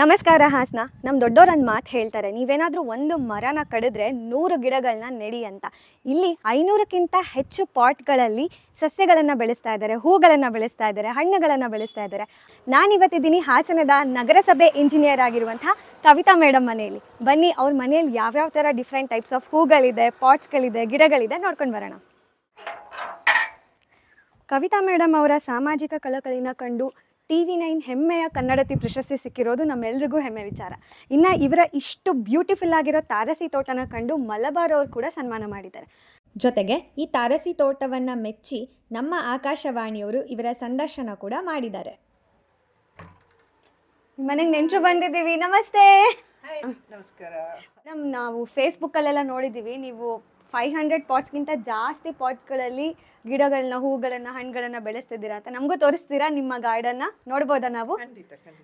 ನಮಸ್ಕಾರ ಹಾಸನ. ನಮ್ಮ ದೊಡ್ಡೋರೊಂದು ಮಾತು ಹೇಳ್ತಾರೆ, ನೀವೇನಾದರೂ ಒಂದು ಮರನ ಕಡಿದ್ರೆ ನೂರು ಗಿಡಗಳನ್ನ ನೆಡಿ ಅಂತ. ಇಲ್ಲಿ ಐನೂರಕ್ಕಿಂತ ಹೆಚ್ಚು ಪಾಟ್ಗಳಲ್ಲಿ ಸಸ್ಯಗಳನ್ನು ಬೆಳೆಸ್ತಾ ಇದ್ದಾರೆ, ಹೂಗಳನ್ನು ಬೆಳೆಸ್ತಾ ಇದ್ದಾರೆ, ಹಣ್ಣುಗಳನ್ನು ಬೆಳೆಸ್ತಾ ಇದ್ದಾರೆ. ನಾನಿವತ್ತಿದ್ದೀನಿ ಹಾಸನದ ನಗರಸಭೆ ಇಂಜಿನಿಯರ್ ಆಗಿರುವಂಥ ಕವಿತಾ ಮೇಡಮ್ ಮನೆಯಲ್ಲಿ. ಬನ್ನಿ, ಅವ್ರ ಮನೆಯಲ್ಲಿ ಯಾವ್ಯಾವ ಥರ ಡಿಫ್ರೆಂಟ್ ಟೈಪ್ಸ್ ಆಫ್ ಹೂಗಳಿದೆ, ಪಾಟ್ಸ್ಗಳಿದೆ, ಗಿಡಗಳಿದೆ ನೋಡ್ಕೊಂಡು ಬರೋಣ. ಕವಿತಾ ಮೇಡಮ್ ಅವರ ಸಾಮಾಜಿಕ ಕಳಕಳಿನ ಕಂಡು ಟಿ ವಿ ನೈನ್ ಹೆಮ್ಮೆಯ ಕನ್ನಡತಿ ಪ್ರಶಸ್ತಿ ಸಿಕ್ಕಿರೋದು ನಮ್ಮೆಲ್ರಿಗೂ ಹೆಮ್ಮೆ ವಿಚಾರ. ಇನ್ನು ಇವರ ಇಷ್ಟು ಬ್ಯೂಟಿಫುಲ್ ಆಗಿರೋ ತಾರಸಿ ತೋಟನ ಕಂಡು ಮಲಬಾರ್ ಅವರು ಕೂಡ ಸನ್ಮಾನ ಮಾಡಿದ್ದಾರೆ. ಜೊತೆಗೆ ಈ ತಾರಸಿ ತೋಟವನ್ನು ಮೆಚ್ಚಿ ನಮ್ಮ ಆಕಾಶವಾಣಿಯವರು ಇವರ ಸಂದರ್ಶನ ಕೂಡ ಮಾಡಿದ್ದಾರೆ. ಮನೆಗೆ ನೆಂಟರು ಬಂದಿದ್ದೀವಿ ನಮಸ್ತೆ. ನಮಸ್ಕಾರ. ನಮ್ ನಾವು ಫೇಸ್ಬುಕ್ಕಲ್ಲೆಲ್ಲ ನೋಡಿದ್ದೀವಿ ನೀವು ಫೈವ್ ಹಂಡ್ರೆಡ್ ಪಾಟ್ಸ್ಗಿಂತ ಜಾಸ್ತಿ ಪಾಟ್ಸ್ಗಳಲ್ಲಿ ಗಿಡಗಳನ್ನ ಹೂಗಳನ್ನ ಹಣ್ಣುಗಳನ್ನ ಬೆಳೆಸ್ತಿದ್ದೀರಾ ಅಂತ ನಮಗೂ ತೋರಿಸ್ತೀರಾ ನಿಮ್ಮ ಗಾರ್ಡನ್ನ ನೋಡ್ಬೋದಾ ನಾವು?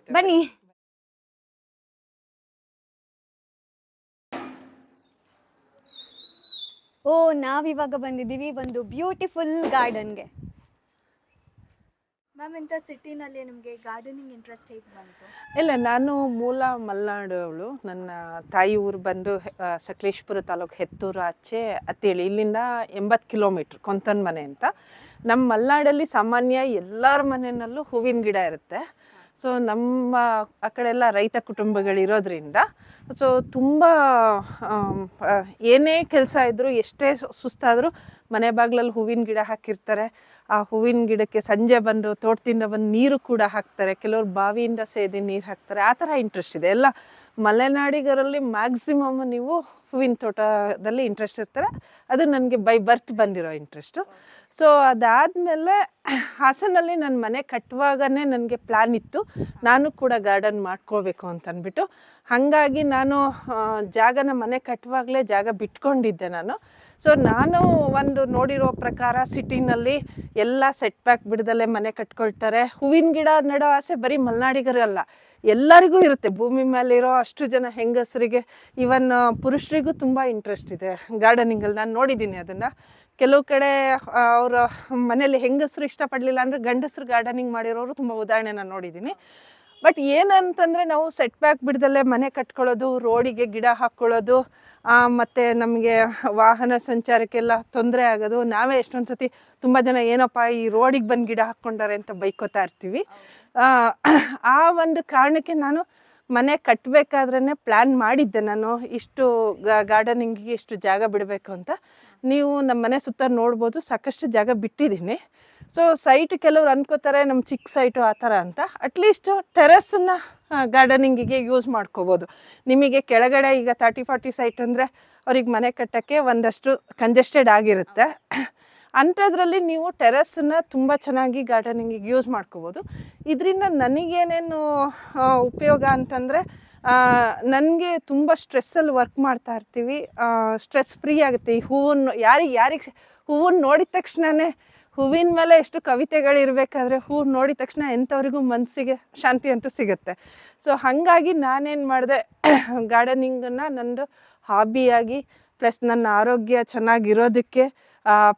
ಬನ್ನಿ. ಓ ನಾವಿವಾಗ ಬಂದಿದ್ದೀವಿ ಒಂದು ಬ್ಯೂಟಿಫುಲ್ ಗಾರ್ಡನ್ಗೆ ನಿಮಗೆ ಗಾರ್ಡನಿಂಗ್ ಇಂಟ್ರೆಸ್ಟ್ ಇಲ್ಲ, ನಾನು ಮೂಲ ಮಲೆನಾಡವಳು ನನ್ನ ತಾಯಿ ಊರು ಬಂದು ಸಕಲೇಶ್ಪುರ ತಾಲೂಕು ಹೆತ್ತೂರು ಆಚೆ, ಅತ್ತೇಳಿ. ಇಲ್ಲಿಂದ ಎಂಬತ್ತು ಕಿಲೋಮೀಟ್ರ್, ಕೊಂತನ್ ಮನೆ ಅಂತ. ನಮ್ಮ ಮಲೆನಾಡಲ್ಲಿ ಸಾಮಾನ್ಯ ಎಲ್ಲರ ಮನೆಯಲ್ಲೂ ಹೂವಿನ ಗಿಡ ಇರುತ್ತೆ. ಸೊ ನಮ್ಮ ಆ ಕಡೆ ರೈತ ಕುಟುಂಬಗಳಿರೋದ್ರಿಂದ ಸೊ ತುಂಬ ಏನೇ ಕೆಲಸ ಇದ್ದರೂ ಎಷ್ಟೇ ಸು- ಸುಸ್ತಾದರೂ ಮನೆ ಬಾಗ್ಲಲ್ಲಿ ಹೂವಿನ ಗಿಡ ಹಾಕಿರ್ತಾರೆ. ಆ ಹೂವಿನ ಗಿಡಕ್ಕೆ ಸಂಜೆ ಬಂದು ತೋಟದಿಂದ ಬಂದು ನೀರು ಕೂಡ ಹಾಕ್ತಾರೆ. ಕೆಲವ್ರು ಬಾವಿಯಿಂದ ಸೇದಿ ನೀರು ಹಾಕ್ತಾರೆ. ಆ ಥರ ಇಂಟ್ರೆಸ್ಟ್ ಇದೆ. ಎಲ್ಲ ಮಲೆನಾಡಿಗರಲ್ಲಿ ಮ್ಯಾಕ್ಸಿಮಮ್ ನೀವು ಹೂವಿನ ತೋಟದಲ್ಲಿ ಇಂಟ್ರೆಸ್ಟ್ ಇರ್ತಾರೆ. ಅದು ನನಗೆ ಬೈ ಬರ್ತ್ ಬಂದಿರೋ ಇಂಟ್ರೆಸ್ಟು ಸೊ ಅದಾದಮೇಲೆ ಹಾಸನಲ್ಲಿ ನನ್ನ ಮನೆ ಕಟ್ಟುವಾಗನೇ ನನಗೆ ಪ್ಲ್ಯಾನ್ ಇತ್ತು. ನಾನು ಕೂಡ ಗಾರ್ಡನ್ ಮಾಡ್ಕೋಬೇಕು ಅಂತ ಅಂದ್ಬಿಟ್ಟು ಹಾಗಾಗಿ ನಾನು ಜಾಗನ ಮನೆ ಕಟ್ಟುವಾಗಲೇ ಜಾಗ ಬಿಟ್ಕೊಂಡಿದ್ದೆ ನಾನು. ಸೊ ನಾನು ಒಂದು ನೋಡಿರೋ ಪ್ರಕಾರ ಸಿಟಿನಲ್ಲಿ ಎಲ್ಲ ಸೆಟ್ ಬ್ಯಾಕ್ ಬಿಡದಲ್ಲೇ ಮನೆ ಕಟ್ಕೊಳ್ತಾರೆ. ಹೂವಿನ ಗಿಡ ನೆಡೋ ಆಸೆ ಬರೀ ಮಲೆನಾಡಿಗರಲ್ಲ ಎಲ್ಲರಿಗೂ ಇರುತ್ತೆ. ಭೂಮಿ ಮೇಲೆ ಇರೋ ಅಷ್ಟು ಜನ ಹೆಂಗಸರಿಗೆ ಇವನ್ ಪುರುಷರಿಗೂ ತುಂಬ ಇಂಟ್ರೆಸ್ಟ್ ಇದೆ. ಗಾರ್ಡನಿಂಗಲ್ಲಿ ನಾನು ನೋಡಿದ್ದೀನಿ ಅದನ್ನು. ಕೆಲವು ಕಡೆ ಅವರ ಮನೇಲಿ ಹೆಂಗಸರು ಇಷ್ಟಪಡಲಿಲ್ಲ ಅಂದರೆ ಗಂಡಸರು ಗಾರ್ಡನಿಂಗ್ ಮಾಡಿರೋರು ತುಂಬ ಉದಾಹರಣೆ ನಾನು ನೋಡಿದ್ದೀನಿ. ಬಟ್ ಏನಂತಂದರೆ ನಾವು ಸೆಟ್ ಬ್ಯಾಕ್ ಬಿಡದಲ್ಲೇ ಮನೆ ಕಟ್ಕೊಳ್ಳೋದು ರೋಡಿಗೆ ಗಿಡ ಹಾಕ್ಕೊಳ್ಳೋದು ಮತ್ತೆ ನಮಗೆ ವಾಹನ ಸಂಚಾರಕ್ಕೆಲ್ಲ ತೊಂದರೆ ಆಗೋದು. ನಾವೇ ಎಷ್ಟೊಂದು ಸತಿ ತುಂಬ ಜನ ಏನಪ್ಪ ಈ ರೋಡಿಗೆ ಬಂದು ಗಿಡ ಹಾಕ್ಕೊಂಡಾರೆ ಅಂತ ಬೈಕೋತಾ ಇರ್ತೀವಿ. ಆ, ಒಂದು ಕಾರಣಕ್ಕೆ ನಾನು ಮನೆ ಕಟ್ಟಬೇಕಾದ್ರೆ ಪ್ಲ್ಯಾನ್ ಮಾಡಿದ್ದೆ ನಾನು. ಇಷ್ಟು ಗಾರ್ಡನಿಂಗಿಗೆ ಇಷ್ಟು ಜಾಗ ಬಿಡಬೇಕು ಅಂತ. ನೀವು ನಮ್ಮ ಮನೆ ಸುತ್ತ ನೋಡ್ಬೋದು, ಸಾಕಷ್ಟು ಜಾಗ ಬಿಟ್ಟಿದ್ದೀನಿ. ಸೊ ಸೈಟ್ ಕೆಲವ್ರು ಅನ್ಕೋತಾರೆ ನಮ್ಮ ಚಿಕ್ಕ ಸೈಟು ಆ ಥರ ಅಂತ. ಅಟ್ಲೀಸ್ಟು ಟೆರೆಸನ್ನು ಗಾರ್ಡನಿಂಗಿಗೆ ಯೂಸ್ ಮಾಡ್ಕೋಬೋದು. ನಿಮಗೆ ಕೆಳಗಡೆ ಈಗ ತರ್ಟಿ ಫಾರ್ಟಿ ಸೈಟ್ ಅಂದರೆ ಅವ್ರಿಗೆ ಮನೆ ಕಟ್ಟೋಕ್ಕೆ ಒಂದಷ್ಟು ಕಂಜೆಸ್ಟೆಡ್ ಆಗಿರುತ್ತೆ. ಅಂಥದ್ರಲ್ಲಿ ನೀವು ಟೆರೆಸನ್ನು ತುಂಬ ಚೆನ್ನಾಗಿ ಗಾರ್ಡನಿಂಗಿಗೆ ಯೂಸ್ ಮಾಡ್ಕೋಬೋದು. ಇದರಿಂದ ನನಗೇನೇನು ಉಪಯೋಗ ಅಂತಂದರೆ ನನಗೆ ತುಂಬ ಸ್ಟ್ರೆಸ್ಸಲ್ಲಿ ವರ್ಕ್ ಮಾಡ್ತಾ ಇರ್ತೀವಿ. ಸ್ಟ್ರೆಸ್ ಫ್ರೀ ಆಗುತ್ತೆ. ಈ ಹೂವನ್ನು ಯಾರಿಗೆ ಯಾರಿಗೆ ಹೂವನ್ನು ನೋಡಿದ ತಕ್ಷಣವೇ ಹೂವಿನ ಮೇಲೆ ಎಷ್ಟು ಕವಿತೆಗಳಿರಬೇಕಾದ್ರೆ ಹೂ ನೋಡಿದ ತಕ್ಷಣ ಎಂಥವ್ರಿಗೂ ಮನಸ್ಸಿಗೆ ಶಾಂತಿ ಅಂತೂ ಸಿಗುತ್ತೆ. ಸೊ ಹಾಗಾಗಿ ನಾನೇನು ಮಾಡಿದೆ ಗಾರ್ಡನಿಂಗನ್ನು ನಂದು ಹಾಬಿಯಾಗಿ ಪ್ಲಸ್ ನನ್ನ ಆರೋಗ್ಯ ಚೆನ್ನಾಗಿರೋದಕ್ಕೆ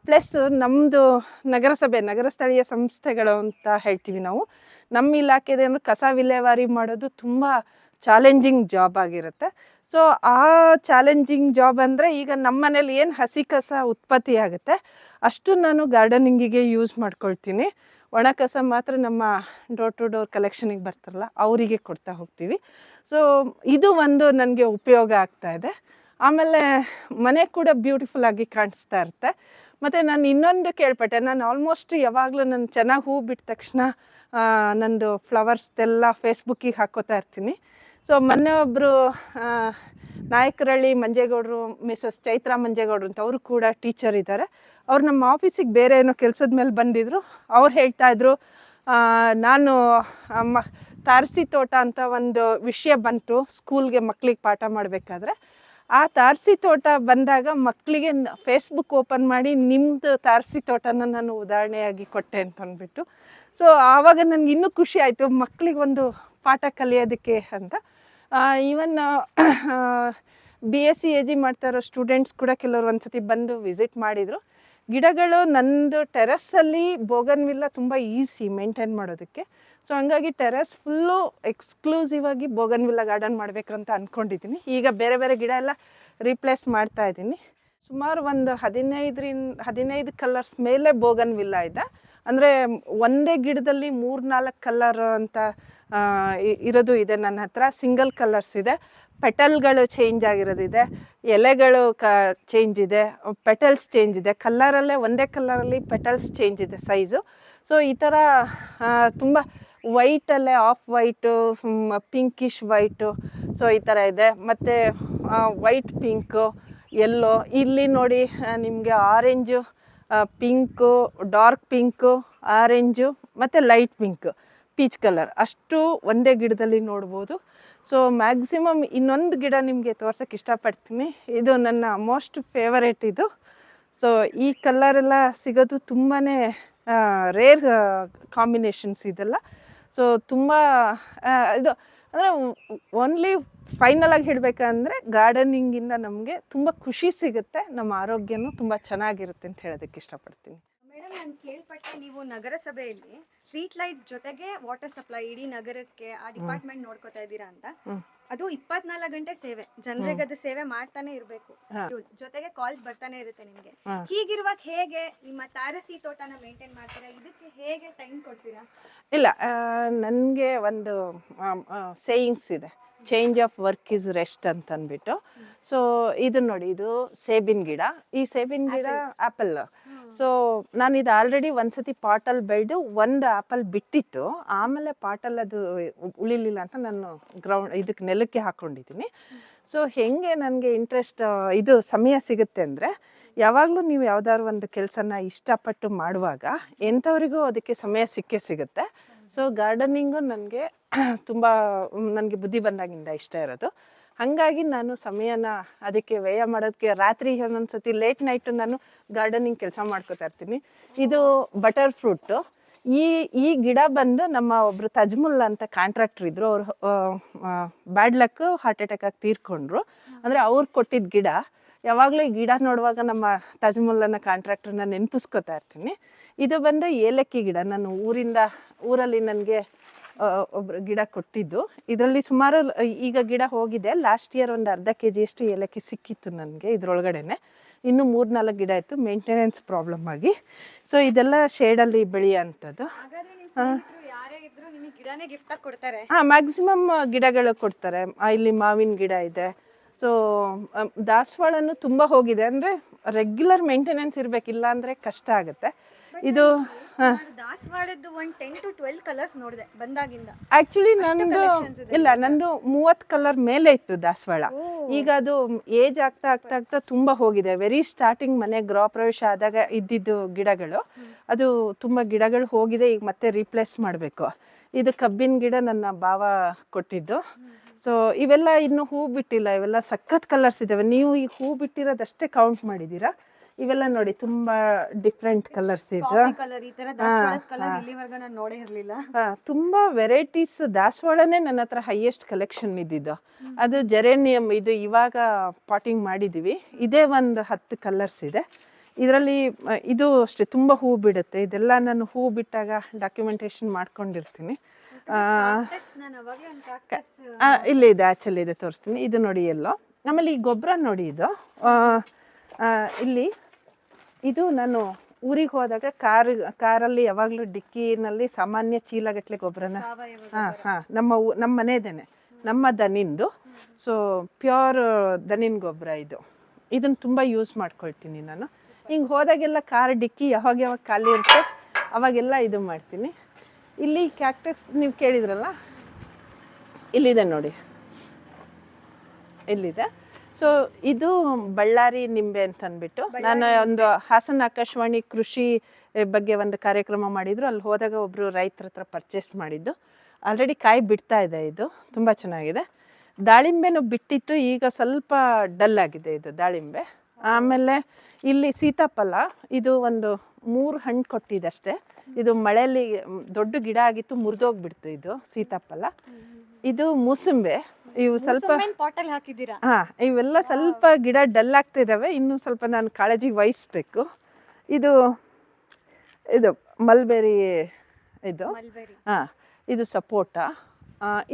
ಪ್ಲಸ್ ನಮ್ಮದು ನಗರಸಭೆ ನಗರ ಸ್ಥಳೀಯ ಸಂಸ್ಥೆಗಳು ಅಂತ ಹೇಳ್ತೀವಿ ನಾವು. ನಮ್ಮ ಇಲಾಖೆದೇನು ಕಸ ವಿಲೇವಾರಿ ಮಾಡೋದು ತುಂಬ ಚಾಲೆಂಜಿಂಗ್ ಜಾಬ್ ಆಗಿರುತ್ತೆ. ಸೊ ಆ ಚಾಲೆಂಜಿಂಗ್ ಜಾಬ್ ಅಂದರೆ ಈಗ ನಮ್ಮ ಮನೇಲಿ ಏನು ಹಸಿ ಕಸ ಉತ್ಪತ್ತಿ ಆಗುತ್ತೆ, ಅಷ್ಟು ನಾನು ಗಾರ್ಡನಿಂಗಿಗೆ ಯೂಸ್ ಮಾಡ್ಕೊಳ್ತೀನಿ. ಒಣ ಕಸ ಮಾತ್ರ ನಮ್ಮ ಡೋರ್ ಟು ಡೋರ್ ಕಲೆಕ್ಷನಿಗೆ ಬರ್ತಾರಲ್ಲ, ಅವರಿಗೆ ಕೊಡ್ತಾ ಹೋಗ್ತೀವಿ. ಸೊ ಇದು ಒಂದು ನನಗೆ ಉಪಯೋಗ ಆಗ್ತಾ ಇದೆ. ಆಮೇಲೆ ಮನೆ ಕೂಡ ಬ್ಯೂಟಿಫುಲ್ ಆಗಿ ಕಾಣಿಸ್ತಾ ಇರುತ್ತೆ. ಮತ್ತು ನಾನು ಇನ್ನೊಂದು ಕೇಳ್ಪಟ್ಟೆ, ನಾನು ಆಲ್ಮೋಸ್ಟ್ ಯಾವಾಗಲೂ ನಾನು ಚೆನ್ನಾಗಿ ಹೂ ಬಿಟ್ಟ ತಕ್ಷಣ ನಂದು ಫ್ಲವರ್ಸ್ದೆಲ್ಲ ಫೇಸ್ಬುಕ್ಕಿಗೆ ಹಾಕೋತಾ ಇರ್ತೀನಿ. ಸೊ ಮೊನ್ನೆ ಒಬ್ಬರು ನಾಯಕರಳ್ಳಿ ಮಂಜೇಗೌಡರು ಮಿಸಸ್ ಚೈತ್ರಾ ಮಂಜೇಗೌಡರು ಅಂತ ಅವರು ಕೂಡ ಟೀಚರ್ ಇದ್ದಾರೆ. ಅವ್ರು ನಮ್ಮ ಆಫೀಸಿಗೆ ಬೇರೆ ಏನೋ ಕೆಲಸದ ಮೇಲೆ ಬಂದಿದ್ದರು ಅವ್ರು ಹೇಳ್ತಾ ಇದ್ರು ನಾನು ಮ, ತಾರಸಿ ತೋಟ ಅಂತ ಒಂದು ವಿಷಯ ಬಂತು ಸ್ಕೂಲ್ಗೆ ಮಕ್ಕಳಿಗೆ ಪಾಠ ಮಾಡಬೇಕಾದ್ರೆ. ಆ ತಾರಸಿ ತೋಟ ಬಂದಾಗ ಮಕ್ಕಳಿಗೆ ಫೇಸ್ಬುಕ್ ಓಪನ್ ಮಾಡಿ ನಿಮ್ಮದು ತಾರಸಿ ತೋಟನ ನಾನು ಉದಾಹರಣೆಯಾಗಿ ಕೊಟ್ಟೆ ಅಂತ ಅಂದ್ಬಿಟ್ಟು. ಸೊ ಆವಾಗ ನನಗೆ ಇನ್ನೂ ಖುಷಿ ಆಯಿತು ಮಕ್ಕಳಿಗೆ ಒಂದು ಪಾಠ ಕಲಿಯೋದಕ್ಕೆ ಅಂತ. Even B S C A G ಮಾಡ್ತಾ ಇರೋ ಸ್ಟೂಡೆಂಟ್ಸ್ ಕೂಡ ಕೆಲವರು ಒಂದ್ಸತಿ ಬಂದು ವಿಸಿಟ್ ಮಾಡಿದರು. ಗಿಡಗಳು ನಂದು ಟೆರೆಸ್ಸಲ್ಲಿ ಬೋಗನ್ವಿಲ್ಲ ತುಂಬ ಈಸಿ ಮೇಂಟೈನ್ ಮಾಡೋದಕ್ಕೆ. ಸೊ ಹಂಗಾಗಿ ಟೆರೆಸ್ ಫುಲ್ಲು ಎಕ್ಸ್ಕ್ಲೂಸಿವ್ ಆಗಿ ಬೋಗನ್ವಿಲ್ಲ ಗಾರ್ಡನ್ ಮಾಡಬೇಕಂತ ಅಂದ್ಕೊಂಡಿದ್ದೀನಿ ಈಗ ಬೇರೆ ಬೇರೆ ಗಿಡ ಎಲ್ಲ ರೀಪ್ಲೇಸ್ ಮಾಡ್ತಾ ಇದ್ದೀನಿ. ಸುಮಾರು ಒಂದು ಹದಿನೈದರಿಂದ ಹದಿನೈದು ಕಲರ್ಸ್ ಮೇಲೆ ಬೋಗನ್ವಿಲ್ಲ ಇದೆ. ಅಂದರೆ ಒಂದೇ ಗಿಡದಲ್ಲಿ ಮೂರು ನಾಲ್ಕು ಕಲರ್ ಅಂತ ಇರೋದು ಇದೆ ನನ್ನ ಹತ್ರ. ಸಿಂಗಲ್ ಕಲರ್ಸ್ ಇದೆ. ಪೆಟಲ್ಗಳು ಚೇಂಜ್ ಆಗಿರೋದಿದೆ. ಎಲೆಗಳು ಕ ಚೇಂಜ್ ಇದೆ. ಪೆಟಲ್ಸ್ ಚೇಂಜ್ ಇದೆ. ಕಲ್ಲರಲ್ಲೇ ಒಂದೇ ಕಲ್ಲರಲ್ಲಿ ಪೆಟಲ್ಸ್ ಚೇಂಜ್ ಇದೆ ಸೈಜು ಸೊ ಈ ಥರ ತುಂಬ ವೈಟಲ್ಲೇ off white pinkish white so ಈ ಥರ ಇದೆ. ಮತ್ತು ವೈಟ್ ಪಿಂಕು ಎಲ್ಲೋ ಇಲ್ಲಿ ನೋಡಿ ನಿಮಗೆ orange pink dark pink orange ಮತ್ತು ಲೈಟ್ ಪಿಂಕ್ ಪೀಚ್ ಕಲರ್. ಅಷ್ಟು ಒಂದೇ ಗಿಡದಲ್ಲಿ ನೋಡ್ಬೋದು. ಸೊ ಮ್ಯಾಕ್ಸಿಮಮ್ ಇನ್ನೊಂದು ಗಿಡ ನಿಮಗೆ ತೋರ್ಸೋಕ್ಕೆ ಇಷ್ಟಪಡ್ತೀನಿ. ಇದು ನನ್ನ ಮೋಸ್ಟ್ ಫೇವರೇಟ್ ಇದು. ಸೊ ಈ ಕಲರೆಲ್ಲ ಸಿಗೋದು ತುಂಬಾ ರೇರ್ ಕಾಂಬಿನೇಷನ್ಸ್ ಇದೆಲ್ಲ. ಸೊ ತುಂಬ ಇದು ಅಂದರೆ ಓನ್ಲಿ ಫೈನಲ್ ಆಗಿ ಹೇಳಬೇಕಂದ್ರೆ ಗಾರ್ಡನಿಂಗಿಂದ ನಮಗೆ ತುಂಬ ಖುಷಿ ಸಿಗುತ್ತೆ. ನಮ್ಮ ಆರೋಗ್ಯನೂ ತುಂಬ ಚೆನ್ನಾಗಿರುತ್ತೆ ಅಂತ ಹೇಳೋದಕ್ಕೆ ಇಷ್ಟಪಡ್ತೀನಿ. ನಾನು ಕೇಳ್ಪಟ್ಟೆ ನೀವು ನಗರಸಭೆಯಲ್ಲಿ ಸ್ಟ್ರೀಟ್ ಲೈಟ್ ಜೊತೆಗೆ ವಾಟರ್ ಸಪ್ಲೈ ಇಡೀ ನಗರಕ್ಕೆ ಆ ಡಿಪಾರ್ಟ್ಮೆಂಟ್ ನೋಡ್ಕೊತಾ ಇದ್ದೀರಾ ಅಂತ. ಅದು ಇಪ್ಪತ್ನಾಲ್ಕು ಗಂಟೆ ಸೇವೆ. ಜನರಿಗೆ ಅದು ಸೇವೆ ಮಾಡ್ತಾನೆ ಇರಬೇಕು. ಜೊತೆಗೆ ಕಾಲ್ಸ್ ಬರ್ತಾನೆ ಇರುತ್ತೆ ನಿಮಗೆ. ಹೀಗಿರುವಾಗ ಹೇಗೆ ನಿಮ್ಮ ತಾರಸಿ ತೋಟನ ಮೇಂಟೈನ್ ಮಾಡ್ತೀರಾ? ಇದಕ್ಕೆ ಹೇಗೆ ಟೈಮ್ ಕೊಡ್ತೀರಾ? ಇಲ್ಲ ನನಗೆ ಒಂದು ಸೇಯಿಂಗ್ಸ್ ಇದೆ. Change of work is rest ಅಂತ ಅಂದ್ಬಿಟ್ಟು ಸೊ ಇದು ನೋಡಿ ಇದು ಸೇಬಿನ ಗಿಡ. ಈ ಸೇಬಿನ ಗಿಡ ಆ್ಯಪಲ್ ಸೊ ನಾನು ಇದು ಆಲ್ರೆಡಿ ಒಂದ್ಸತಿ ಪಾಟಲ್ ಬೆಳೆದು ಒಂದು ಆ್ಯಪಲ್ ಬಿಟ್ಟಿತ್ತು. ಆಮೇಲೆ ಪಾಟಲ್ ಅದು ಉಳಿಲಿಲ್ಲ ಅಂತ ನಾನು ಗ್ರೌಂಡ್ ಇದಕ್ಕೆ ನೆಲಕ್ಕೆ ಹಾಕೊಂಡಿದ್ದೀನಿ. ಸೊ ಹೆಂಗೆ ನನಗೆ ಇಂಟ್ರೆಸ್ಟ್ ಇದು ಸಮಯ ಸಿಗುತ್ತೆ ಅಂದರೆ ಯಾವಾಗಲೂ ನೀವು ಯಾವ್ದಾದ್ರು ಒಂದು ಕೆಲಸನ ಇಷ್ಟಪಟ್ಟು ಮಾಡುವಾಗ ಎಂಥವ್ರಿಗೂ ಅದಕ್ಕೆ ಸಮಯ ಸಿಕ್ಕೇ ಸಿಗುತ್ತೆ. ಸೊ ಗಾರ್ಡನಿಂಗು ನನಗೆ ತುಂಬ ನನಗೆ ಬುದ್ಧಿ ಬಂದಾಗಿಂದ ಇಷ್ಟ ಇರೋದು. ಹಾಗಾಗಿ ನಾನು ಸಮಯನ ಅದಕ್ಕೆ ವ್ಯಯ ಮಾಡೋದಕ್ಕೆ ರಾತ್ರಿ ಒಂದೊಂದು ಸತಿ ಲೇಟ್ ನೈಟು ನಾನು ಗಾರ್ಡನಿಂಗ್ ಕೆಲಸ ಮಾಡ್ಕೋತಾ ಇರ್ತೀನಿ. ಇದು ಬಟರ್ ಫ್ರೂಟು ಈ ಈ ಗಿಡ ಬಂದು ನಮ್ಮ ಒಬ್ರು ತಜ್ಮುಲ್ ಅಂತ ಕಾಂಟ್ರಾಕ್ಟರ್ ಇದ್ರು, ಅವ್ರು ಬ್ಯಾಡ್ ಲಕ್ ಹಾರ್ಟ್ ಅಟ್ಯಾಕ್ ಆಗಿ ತೀರ್ಕೊಂಡ್ರು. ಅಂದರೆ ಅವ್ರು ಕೊಟ್ಟಿದ್ದ ಗಿಡ, ಯಾವಾಗಲೂ ಈ ಗಿಡ ನೋಡುವಾಗ ನಮ್ಮ ತಜ್ಮುಲ್ಲನ ಕಾಂಟ್ರಾಕ್ಟರ್ನ ನೆನಪಿಸ್ಕೊತಾ ಇರ್ತೀನಿ. ಇದು ಬಂದು ಏಲಕ್ಕಿ ಗಿಡ. ನಾನು ಊರಿಂದ ಊರಲ್ಲಿ ನನಗೆ ಒಬ್ರು ಗಿಡ ಕೊಟ್ಟಿದ್ದು. ಇದರಲ್ಲಿ ಸುಮಾರು ಈಗ ಗಿಡ ಹೋಗಿದೆ. ಲಾಸ್ಟ್ ಇಯರ್ ಒಂದು ಅರ್ಧ ಕೆ ಜಿಯಷ್ಟು ಏಲಕ್ಕಿ ಸಿಕ್ಕಿತ್ತು ನನಗೆ ಇದ್ರೊಳಗಡೆನೆ. ಇನ್ನು ಮೂರ್ನಾಲ್ಕು ಗಿಡ ಇತ್ತು ಮೇಂಟೆನೆನ್ಸ್ ಪ್ರಾಬ್ಲಮ್ ಆಗಿ. ಸೊ ಇದೆಲ್ಲ ಶೇಡಲ್ಲಿ ಆಗಿ ಕೊಡ್ತಾರೆ. ಹಾಂ ಮ್ಯಾಕ್ಸಿಮಮ್ ಗಿಡಗಳು ಕೊಡ್ತಾರೆ. ಇಲ್ಲಿ ಮಾವಿನ ಗಿಡ ಇದೆ. ಸೊ ದಾಸವಾಳನು ತುಂಬ ಹೋಗಿದೆ. ಅಂದರೆ ರೆಗ್ಯುಲರ್ ಮೇಂಟೆನೆನ್ಸ್ ಇರಬೇಕಿಲ್ಲ ಅಂದರೆ ಕಷ್ಟ ಆಗುತ್ತೆ. ಇದು ಹಾಂ. ದಾಸವಾಳದ್ದು ಒಂದ್ ಟೆನ್ ಟು ಟ್ವೆಲ್ ಕಲರ್ಸ್ ನೋಡಿದೆ ಬಂದಾಗಿಂದ. ಆ್ಯಕ್ಚುಲಿ ನಂದು ಇಲ್ಲ ನಂದು ಮೂವತ್ತು ಕಲರ್ ಮೇಲೆ ಇತ್ತು ದಾಸವಾಳ. ಈಗ ಅದು ಏಜ್ ಆಗ್ತಾ ಆಗ್ತಾ ಆಗ್ತಾ ತುಂಬಾ ಹೋಗಿದೆ. ವೆರಿ ಸ್ಟಾರ್ಟಿಂಗ್ ಮನೆ ಗೃಹ ಪ್ರವೇಶ ಆದಾಗ ಇದ್ದಿದ್ದು ಗಿಡಗಳು. ಅದು ತುಂಬಾ ಗಿಡಗಳು ಹೋಗಿದೆ ಈಗ ಮತ್ತೆ ರೀಪ್ಲೇಸ್ ಮಾಡಬೇಕು. ಇದು ಕಬ್ಬಿನ ಗಿಡ ನನ್ನ ಭಾವ ಕೊಟ್ಟಿದ್ದು. ಸೊ ಇವೆಲ್ಲ ಇನ್ನು ಹೂ ಬಿಟ್ಟಿಲ್ಲ ಇವೆಲ್ಲ ಸಖತ್ ಕಲರ್ಸ್ ಇದಾವೆ. ನೀವು ಈ ಹೂ ಬಿಟ್ಟಿರೋದಷ್ಟೇ ಕೌಂಟ್ ಮಾಡಿದ್ದೀರಾ? ಇವೆಲ್ಲ ನೋಡಿ ತುಂಬಾ ಡಿಫ್ರೆಂಟ್ ಕಲರ್ಸ್ ಇದೆ. ನೋಡೇ ಇರ್ಲಿಲ್ಲ. ತುಂಬಾ ವೆರೈಟೀಸ್ ದಾಸವಾಳನೇ ನನ್ನ ಹತ್ರ ಹೈಯೆಸ್ಟ್ ಕಲೆಕ್ಷನ್ ಇದ್ದಿದ್ದು. ಅದು ಜೆರೇನಿಯಂ ಇದು ಇವಾಗ ಪಾಟಿಂಗ್ ಮಾಡಿದೀವಿ. ಇದೇ ಒಂದು ಹತ್ತು ಕಲರ್ಸ್ ಇದೆ. ಇದರಲ್ಲಿ ಇದು ಅಷ್ಟೇ ತುಂಬ ಹೂ ಬಿಡುತ್ತೆ. ಇದೆಲ್ಲ ನಾನು ಹೂ ಬಿಟ್ಟಾಗ ಡಾಕ್ಯುಮೆಂಟೇಶನ್ ಮಾಡ್ಕೊಂಡಿರ್ತೀನಿ. ಇಲ್ಲಿ ಇದೆ ಆಚಲ್ಲಿ ಇದೆ ತೋರಿಸ್ತೀನಿ. ಇದು ನೋಡಿ ಎಲ್ಲೋ. ಆಮೇಲೆ ಈ ಗೊಬ್ಬರ ನೋಡಿ ಇದು. ಇಲ್ಲಿ ಇದು ನಾನು ಊರಿಗೆ ಹೋದಾಗ ಕಾರ್ ಕಾರಲ್ಲಿ ಯಾವಾಗಲೂ ಡಿಕ್ಕಿನಲ್ಲಿ ಸಾಮಾನ್ಯ ಚೀಲಗಟ್ಟಲೆ ಗೊಬ್ಬರನ. ಹಾಂ. ಹಾಂ ನಮ್ಮ ಊ- ನಮ್ಮ ಮನೆದೇನೆ. ನಮ್ಮ ದನಿಂದು. ಸೊ ಪ್ಯೂರ್ ದನಿನ ಗೊಬ್ಬರ ಇದು. ಇದನ್ನು ತುಂಬ ಯೂಸ್ ಮಾಡ್ಕೊಳ್ತೀನಿ ನಾನು. ಹಿಂಗೆ ಹೋದಾಗೆಲ್ಲ ಕಾರ್ ಡಿಕ್ಕಿ ಯಾವಾಗ ಯಾವಾಗ ಖಾಲಿ ಇರುತ್ತೆ ಅವಾಗೆಲ್ಲ ಇದು ಮಾಡ್ತೀನಿ. ಇಲ್ಲಿ ಕ್ಯಾಕ್ಟಸ್ ನೀವು ಕೇಳಿದ್ರಲ್ಲ? ಇಲ್ಲಿದೆ ನೋಡಿ. ಇಲ್ಲಿದೆ. ಸೊ ಇದು ಬಳ್ಳಾರಿ ನಿಂಬೆ ಅಂತ ಅಂದ್ಬಿಟ್ಟು ನಾನು ಒಂದು ಹಾಸನ ಆಕಾಶವಾಣಿ ಕೃಷಿ ಬಗ್ಗೆ ಒಂದು ಕಾರ್ಯಕ್ರಮ ಮಾಡಿದ್ರು. ಅಲ್ಲಿ ಹೋದಾಗ ಒಬ್ರು ರೈತರ ಹತ್ರ ಪರ್ಚೇಸ್ ಮಾಡಿದ್ದು. ಆಲ್ರೆಡಿ ಕಾಯಿ ಬಿಡ್ತಾ ಇದೆ ಇದು. ತುಂಬ ಚೆನ್ನಾಗಿದೆ. ದಾಳಿಂಬೆನೂ ಬಿಟ್ಟಿತ್ತು. ಈಗ ಸ್ವಲ್ಪ ಡಲ್ ಆಗಿದೆ ಇದು ದಾಳಿಂಬೆ. ಆಮೇಲೆ ಇಲ್ಲಿ ಸೀತಾಫಲ ಇದು ಒಂದು ಮೂರು ಹಣ್ಣು ಕೊಟ್ಟಿದೆ ಅಷ್ಟೇ. ಇದು ಮಳೆಯಲ್ಲಿ ದೊಡ್ಡ ಗಿಡ ಆಗಿತ್ತು ಮುರಿದೋಗ್ಬಿಡ್ತು ಇದು ಸೀತಾಫಲ. ಇದು ಮೂಸಂಬೆ. ಇವು ಸ್ವಲ್ಪ ಅಲ್ಲಿ ಹಾಕಿದ್ದೀರಾ? ಹಾ ಇವೆಲ್ಲ ಸ್ವಲ್ಪ ಗಿಡ ಡಲ್ ಆಗ್ತಾ ಇದಾವೆ ಇನ್ನು ಸ್ವಲ್ಪ ನಾನು ಕಾಳಜಿ ವಹಿಸ್ಬೇಕು. ಇದು ಇದು ಮಲ್ಬೆರಿ ಇದು. ಹಾ ಇದು ಸಪೋಟ.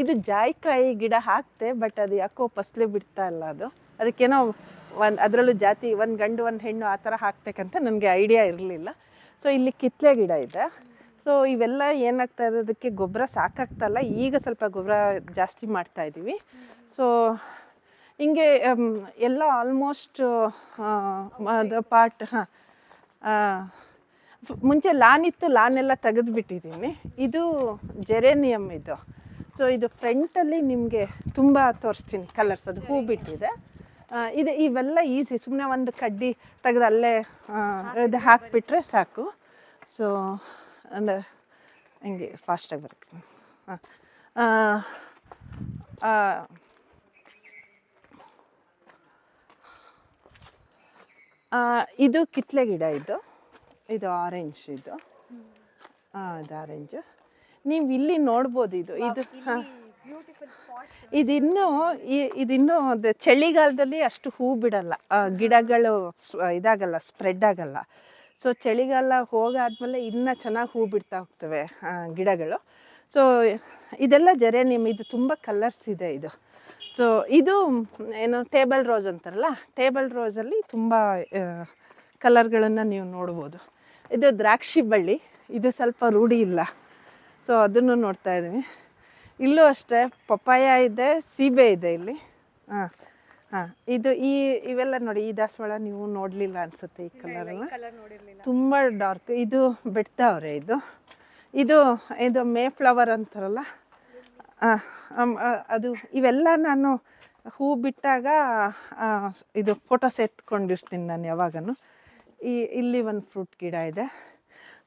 ಇದು ಜಾಯಿಕಾಯಿ ಗಿಡ ಹಾಕ್ತೆ ಬಟ್ ಅದು ಯಾಕೋ ಫಸ್ಲೆ ಬಿಡ್ತಾ ಇಲ್ಲ ಅದು. ಅದಕ್ಕೇನೋ ಒಂದು ಅದರಲ್ಲೂ ಜಾತಿ ಒಂದು ಗಂಡು ಒಂದು ಹೆಣ್ಣು ಆ ಥರ ಹಾಕ್ಬೇಕಂತ ನನಗೆ ಐಡಿಯಾ ಇರಲಿಲ್ಲ. ಸೊ ಇಲ್ಲಿ ಕಿತ್ತಲೆ ಗಿಡ ಇದೆ. ಸೊ ಇವೆಲ್ಲ ಏನಾಗ್ತಾ ಇರೋದಕ್ಕೆ ಗೊಬ್ಬರ ಸಾಕಾಗ್ತಲ್ಲ ಈಗ ಸ್ವಲ್ಪ ಗೊಬ್ಬರ ಜಾಸ್ತಿ ಮಾಡ್ತಾ ಇದ್ದೀವಿ. ಸೊ ಹಿಂಗೆ ಎಲ್ಲ ಆಲ್ಮೋಸ್ಟ್ ಅದು ಪಾರ್ಟ್ ಹಾಂ ಮುಂಚೆ ಲಾನ್ ಇತ್ತು ಲಾನ್ ಎಲ್ಲ ತೆಗೆದು ಬಿಟ್ಟಿದ್ದೀನಿ ಇದು ಜೆರೇನಿಯಮ್ ಇದು. ಸೊ ಇದು ಫ್ರಂಟಲ್ಲಿ ನಿಮಗೆ ತುಂಬ ತೋರಿಸ್ತೀನಿ ಕಲರ್ಸ್ ಅದು ಹೂ ಬಿಟ್ಟಿದೆ. ಇದು ಇವೆಲ್ಲ ಈಸಿ ಸುಮ್ಮನೆ ಒಂದು ಕಡ್ಡಿ ತೆಗೆದು ಅಲ್ಲೇ ಇದು ಹಾಕಿಬಿಟ್ರೆ ಸಾಕು. ಸೊ ಅಂದರೆ ಹಂಗೆ ಫಾಸ್ಟಾಗಿ ಬರುತ್ತೆ. ಹಾಂ. ಇದು ಕಿತ್ಲೆ ಗಿಡ ಇದು. ಇದು ಆರೆಂಜ್ ಇದು. ಹಾಂ ಇದು ಆರೆಂಜ್ ನೀವು ಇಲ್ಲಿ ನೋಡ್ಬೋದು ಇದು. ಇದು ಹಾಂ. ಇದಿನ್ನೂ ಇದಿನ್ನೂ ಅದು ಚಳಿಗಾಲದಲ್ಲಿ ಅಷ್ಟು ಹೂ ಬಿಡಲ್ಲ. ಗಿಡಗಳು ಇದಾಗಲ್ಲ ಸ್ಪ್ರೆಡ್ ಆಗಲ್ಲ. ಸೊ ಚಳಿಗಾಲ ಹೋಗಾದ್ಮೇಲೆ ಇನ್ನೂ ಚೆನ್ನಾಗಿ ಹೂ ಬಿಡ್ತಾ ಹೋಗ್ತವೆ ಗಿಡಗಳು. ಸೊ ಇದೆಲ್ಲ ಜೆರೇನಿಯಮ್ ಇದು ತುಂಬ ಕಲರ್ಸ್ ಇದೆ ಇದು. ಸೊ ಇದು, ಏನು ಟೇಬಲ್ ರೋಸ್ ಅಂತಾರಲ್ಲ ಟೇಬಲ್ ರೋಸಲ್ಲಿ ತುಂಬ ಕಲರ್ಗಳನ್ನು ನೀವು ನೋಡ್ಬೋದು. ಇದು ದ್ರಾಕ್ಷಿ ಬಳ್ಳಿ, ಇದು ಸ್ವಲ್ಪ ರೂಢಿ ಇಲ್ಲ. ಸೊ ಅದನ್ನು ನೋಡ್ತಾ ಇದ್ದೀವಿ ಇಲ್ಲೂ ಅಷ್ಟೇ, ಪಪ್ಪಾಯ ಇದೆ, ಸೀಬೆ ಇದೆ ಇಲ್ಲಿ. ಹಾಂ ಹಾಂ ಇದು ಈ ಇವೆಲ್ಲ ನೋಡಿ ಈ ದಾಸವಾಳ ನೀವು ನೋಡಲಿಲ್ಲ ಅನ್ಸುತ್ತೆ ಈ ಕಲರ್ ನೋಡಿರ್ಲಿಲ್ಲ. ತುಂಬ ಡಾರ್ಕ್ ಇದು ಬಿಡ್ತಾವ್ರೆ ಇದು. ಇದು ಇದು ಮೇ ಫ್ಲವರ್ ಅಂತಾರಲ್ಲ ಅದು ಇವೆಲ್ಲ ನಾನು ಹೂ ಬಿಟ್ಟಾಗ ಇದು ಫೋಟೋಸ್ ಎತ್ಕೊಂಡಿರ್ತೀನಿ ನಾನು ಯಾವಾಗನು. ಈ ಇಲ್ಲಿ ಒಂದು ಫ್ರೂಟ್ ಗಿಡ ಇದೆ.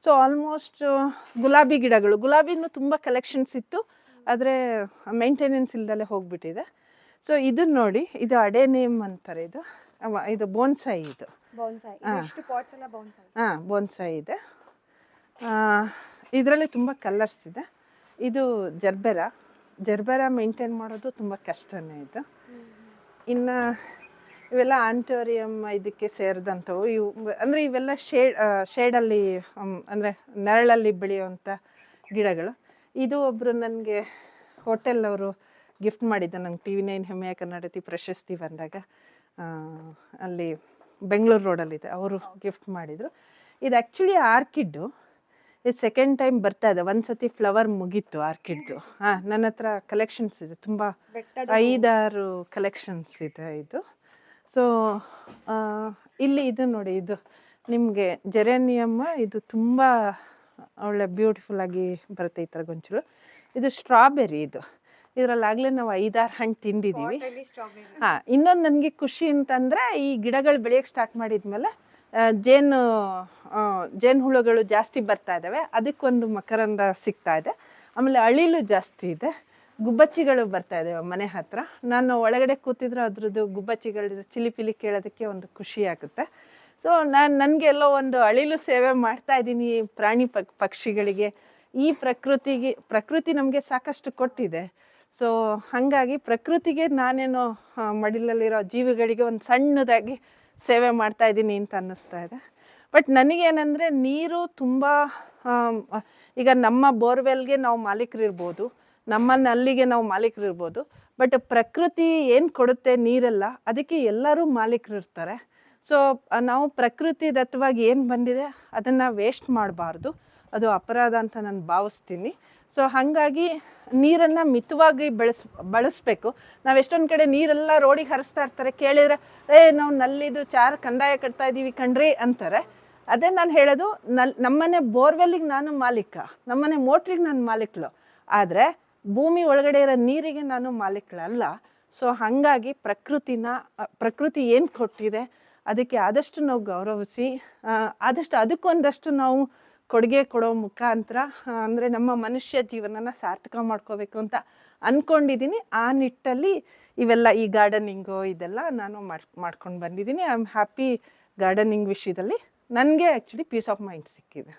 ಸೊ ಆಲ್ಮೋಸ್ಟ್ ಗುಲಾಬಿ ಗಿಡಗಳು. ಗುಲಾಬಿನೂ ತುಂಬ ಕಲೆಕ್ಷನ್ಸ್ ಇತ್ತು ಆದರೆ ಮೇಂಟೆನೆನ್ಸ್ ಇಲ್ದಲೆ ಹೋಗ್ಬಿಟ್ಟಿದೆ. ಸೊ ಇದನ್ನ ನೋಡಿ ಇದು ಅಡೆ ನೇಮ್ ಅಂತಾರೆ ಇದು. ಅವ- ಇದು ಬೋನ್ಸಾಯಿ ಇದು. ಬೌನ್ಸಾಯಿ. ಹಾ. ಬೌನ್ಸಾಯಿ. ಹಾಂ ಬೋನ್ಸಾಯಿ ಇದೆ. ಇದರಲ್ಲಿ ತುಂಬ ಕಲರ್ಸ್ ಇದೆ. ಇದು ಜರ್ಬೆರ. ಜರ್ಬೆರ ಮೇಂಟೈನ್ ಮಾಡೋದು ತುಂಬ ಕಷ್ಟನೇ ಇದು. ಇನ್ನು ಇವೆಲ್ಲ ಆಂಟೋರಿಯಂ ಇದಕ್ಕೆ ಸೇರಿದಂಥವು ಇವು ಅಂದರೆ ಇವೆಲ್ಲ ಶೇಡ್ ಶೇಡಲ್ಲಿ ಅಂದರೆ ನೆರಳಲ್ಲಿ ಬೆಳೆಯುವಂಥ ಗಿಡಗಳು. ಇದು ಒಬ್ಬರು ನನಗೆ ಹೋಟೆಲ್ ಅವರು ಗಿಫ್ಟ್ ಮಾಡಿದ್ದೆ ನಂಗೆ ಟಿ ವಿ ನೈನ್ ಹೆಮ್ಮೆಯ ಕನ್ನಡತಿ ಪ್ರಶಸ್ತಿ ಬಂದಾಗ ಅಲ್ಲಿ ಬೆಂಗಳೂರು ರೋಡಲ್ಲಿದೆ. ಅವರು ಗಿಫ್ಟ್ ಮಾಡಿದರು. ಇದು ಆ್ಯಕ್ಚುಲಿ ಆರ್ಕಿಡ್ಡು. ಇದು ಸೆಕೆಂಡ್ ಟೈಮ್ ಬರ್ತಾ ಇದೆ. ಒಂದು ಸತಿ ಫ್ಲವರ್ ಮುಗೀತು ಆರ್ಕಿಡ್ದು. ಹಾಂ ನನ್ನ ಹತ್ರ ಕಲೆಕ್ಷನ್ಸ್ ಇದೆ. ತುಂಬ ಐದಾರು ಕಲೆಕ್ಷನ್ಸ್ ಇದೆ ಇದು. ಸೊ ಇಲ್ಲಿ ಇದು ನೋಡಿ ಇದು ನಿಮಗೆ ಜೆರೇನಿಯಮ್ಮ ಇದು ತುಂಬ ಒಳ್ಳೆ ಬ್ಯೂಟಿಫುಲ್ ಆಗಿ ಬರುತ್ತೆ ಈ ಥರ ಗೊಂಚಲು ಇದು ಸ್ಟ್ರಾಬೆರಿ ಇದು. ಇದರಲ್ಲಾಗಲೇ ನಾವು ಐದಾರು ಹಣ್ಣು ತಿಂದಿದ್ದೀವಿ ಹಾಂ ಇನ್ನೊಂದು ನನಗೆ ಖುಷಿ ಅಂತಂದ್ರೆ ಈ ಗಿಡಗಳು ಬೆಳೆಯೋಕ್ಕೆ ಸ್ಟಾರ್ಟ್ ಮಾಡಿದ್ಮೇಲೆ ಜೇನು ಜೇನು ಹುಳುಗಳು ಜಾಸ್ತಿ ಬರ್ತಾ ಇದ್ದಾವೆ ಅದಕ್ಕೊಂದು ಮಕರಂದ ಸಿಗ್ತಾ ಇದೆ. ಆಮೇಲೆ ಅಳಿಲು ಜಾಸ್ತಿ ಇದೆ. ಗುಬ್ಬಚ್ಚಿಗಳು ಬರ್ತಾ ಇದ್ದಾವೆ ಮನೆ ಹತ್ರ. ನಾನು ಒಳಗಡೆ ಕೂತಿದ್ರೆ ಅದ್ರದ್ದು ಗುಬ್ಬಚ್ಚಿಗಳ ಚಿಲಿಪಿಲಿ ಕೇಳೋದಕ್ಕೆ ಒಂದು ಖುಷಿ ಆಗುತ್ತೆ. ಸೊ ನಾನು ನನಗೆ ಎಲ್ಲೋ ಒಂದು ಅಳಿಲು ಸೇವೆ ಮಾಡ್ತಾ ಇದ್ದೀನಿ ಪ್ರಾಣಿ ಪಕ್ಷಿಗಳಿಗೆ. ಈ ಪ್ರಕೃತಿಗೆ ಪ್ರಕೃತಿ ನಮಗೆ ಸಾಕಷ್ಟು ಕೊಟ್ಟಿದೆ. ಸೊ ಹಾಗಾಗಿ ಪ್ರಕೃತಿಗೆ ನಾನೇನೋ ಮಡಿಲಲ್ಲಿರೋ ಜೀವಿಗಳಿಗೆ ಒಂದು ಸಣ್ಣದಾಗಿ ಸೇವೆ ಮಾಡ್ತಾ ಇದ್ದೀನಿ ಅಂತ ಅನ್ನಿಸ್ತಾ ಇದೆ. ಬಟ್ ನನಗೇನೆಂದರೆ ನೀರು ತುಂಬ ಈಗ ನಮ್ಮ ಬೋರ್ವೆಲ್ಗೆ ನಾವು ಮಾಲೀಕರಿರ್ಬೋದು ನಮ್ಮ ನಲ್ಲಿಗೆ ನಾವು ಮಾಲೀಕರಿರ್ಬೋದು ಬಟ್ ಪ್ರಕೃತಿ ಏನು ಕೊಡುತ್ತೆ ನೀರೆಲ್ಲ, ಅದಕ್ಕೆ ಎಲ್ಲರೂ ಮಾಲೀಕರಿರ್ತಾರೆ. ಸೊ ನಾವು ಪ್ರಕೃತಿ ದತ್ತವಾಗಿ ಏನು ಬಂದಿದೆ, ಅದನ್ನು ವೇಸ್ಟ್ ಮಾಡಬಾರ್ದು. ಅದು ಅಪರಾಧ ಅಂತ ನಾನು ಭಾವಿಸ್ತೀನಿ. ಸೊ ಹಾಗಾಗಿ ನೀರನ್ನು ಮಿತವಾಗಿ ಬೆಳೆಸ್, ಬಳಸಬೇಕು. ನಾವು ಎಷ್ಟೊಂದು ಕಡೆ ನೀರೆಲ್ಲ ರೋಡಿಗೆ ಹರಿಸ್ತಾ ಇರ್ತಾರೆ. ಕೇಳಿದ್ರೆ, ಏ, ನಾವು ನಲ್ಲಿದು ಚಾರ್ ಕಂದಾಯ ಕಟ್ತಾ ಇದ್ದೀವಿ ಕಣ್ರಿ ಅಂತಾರೆ. ಅದೇ ನಾನು ಹೇಳೋದು, ನಲ್, ನಮ್ಮನೆ ಬೋರ್ವೆಲ್ಲಿಗೆ ನಾನು ಮಾಲೀಕ. ನಮ್ಮನೆ ಮೋಟ್ರಿಗೆ ನಾನು ಮಾಲೀಕಳು. ಆದರೆ ಭೂಮಿ ಒಳಗಡೆ ಇರೋ ನೀರಿಗೆ ನಾನು ಮಾಲೀಕಳಲ್ಲ ಸೊ ಹಾಗಾಗಿ ಪ್ರಕೃತಿನ, ಪ್ರಕೃತಿ ಏನು ಕೊಟ್ಟಿದೆ, ಅದಕ್ಕೆ ಆದಷ್ಟು ನಾವು ಗೌರವಿಸಿ ಆದಷ್ಟು ಅದಕ್ಕೊಂದಷ್ಟು ನಾವು ಕೊಡುಗೆ ಕೊಡೋ ಮುಖಾಂತರ ಅಂದರೆ ನಮ್ಮ ಮನುಷ್ಯ ಜೀವನನ ಸಾರ್ಥಕ ಮಾಡ್ಕೋಬೇಕು ಅಂತ ಅಂದ್ಕೊಂಡಿದ್ದೀನಿ ಆ ನಿಟ್ಟಲ್ಲಿ ಇವೆಲ್ಲ ಈ ಗಾರ್ಡನಿಂಗು ಇದೆಲ್ಲ ನಾನು ಮಾಡಿ, ಮಾಡ್ಕೊಂಡು ಬಂದಿದ್ದೀನಿ ಐ ಆಮ್ ಹ್ಯಾಪಿ ಗಾರ್ಡನಿಂಗ್ ವಿಷಯದಲ್ಲಿ. ನನಗೆ ಆ್ಯಕ್ಚುಲಿ ಪೀಸ್ ಆಫ್ ಮೈಂಡ್ ಸಿಕ್ಕಿದೆ.